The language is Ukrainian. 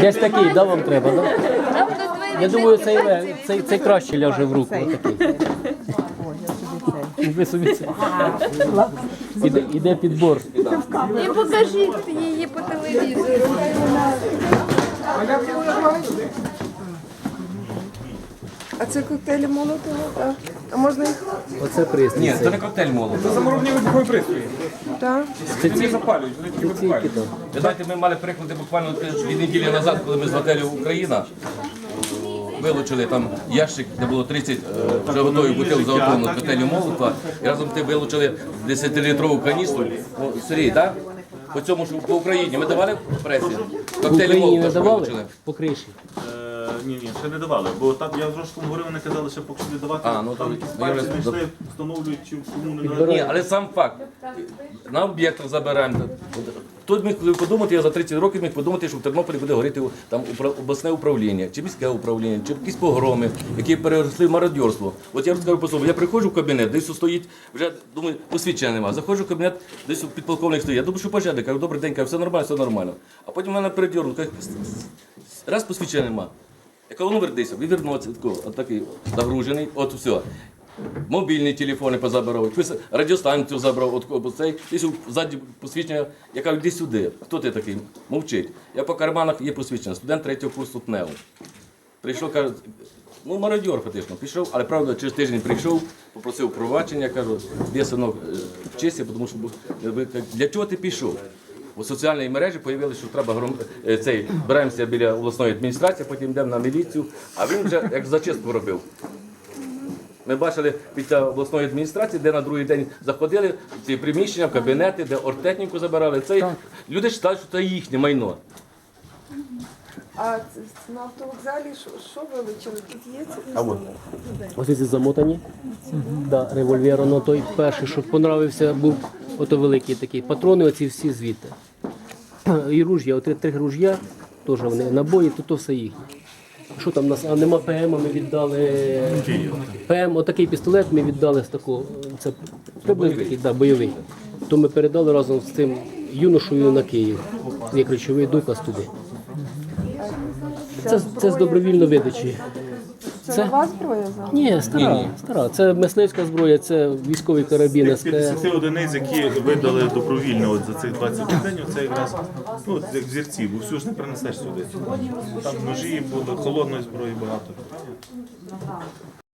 Десь такий, да, вам треба, да? Я думаю, цей, ле- цей, цей краще ляже в руку. Такий. Ви собі це. Іде, іде підбор. І покажіть її по телевізору. А це коктейлі молотого? Так. А можна їх? Оце пристрій. Ні, це не коктейль молот. Заморожені вибухові пристрої. Так. Це ці, запалюють, вони тільки вибухають. Ви знаєте, ми мали приклади буквально дві неділі назад, коли ми з готелю Україна вилучили там ящик, де було 30 е, вже готових бутилок заготовлено з готелю Молотва. І разом з тим вилучили 10-літрову каністру. Сергій, так? По цьому ж по Україні ми давали в пресі? Коктейлі не ж вилучили. по криші. Ні, ні, ще не давали. Бо там я з Рожком говорив, вони казали, що поки що не давати. А, ну, там то- якісь ну, пальці я- знайшли, встановлюють, чи кому не належить. Ні, але сам факт. На об'єктах забираємо. Хто міг подумати, я за 30 років міг подумати, що в Тернополі буде горіти там упра- обласне управління, чи міське управління, чи якісь погроми, які переросли в мародьорство. От я розкажу по собі, я приходжу в кабінет, десь тут стоїть, вже думаю, посвідчення немає. Заходжу в кабінет, десь підполковник стоїть. Я думаю, що пожежник, кажу, добрий день, кажу, все нормально, все нормально. А потім мене передьорнув, каже, раз посвідчення немає. Я кажу, ну він вернувся, такий, от такий загружений, от все. Мобільні телефони позабирав, радіостанцію забрав, от цей, десь ззаді посвідчення, я кажу, йди сюди. Хто ти такий? Мовчить. Я по карманах є посвідчення, студент третього курсу ТНЕУ. Прийшов, каже, ну мародьор фактично, пішов, але правда через тиждень прийшов, попросив пробачення, кажу, де синок е, вчися, тому що для чого ти пішов? У соціальній мережі з'явилося, що треба гром... е, цей, збираємося біля обласної адміністрації, потім йдемо на міліцію, а він вже як зачистку робив. Ми бачили після обласної адміністрації, де на другий день заходили в ці приміщення, в кабінети, де оргтехніку забирали. Це люди вважають, що це їхнє майно. А на автовокзалі що, що вилучили? Тут є це А от. Ось ці замотані. Да, револьвер, той перший, що понравився, був ото великий такий. Патрони оці всі звідти. І руж'я, от три руж'я, теж вони набої, то, то все їхнє. Що там у нас? А нема ПМ, ми віддали. ПМ, отакий пістолет ми віддали з такого. Це приблизно такий, да, бойовий. То ми передали разом з цим юношою на Київ. Як речовий доказ туди. Це, це з добровільно видачі. Це нова зброя за? Ні, стара, стара. Це мисливська зброя, це військовий карабін З 50 одиниць, які видали добровільно от за цих 20 день, це якраз ну, як взірці, бо всю ж не принесеш сюди. Там ножі були, холодної зброї багато.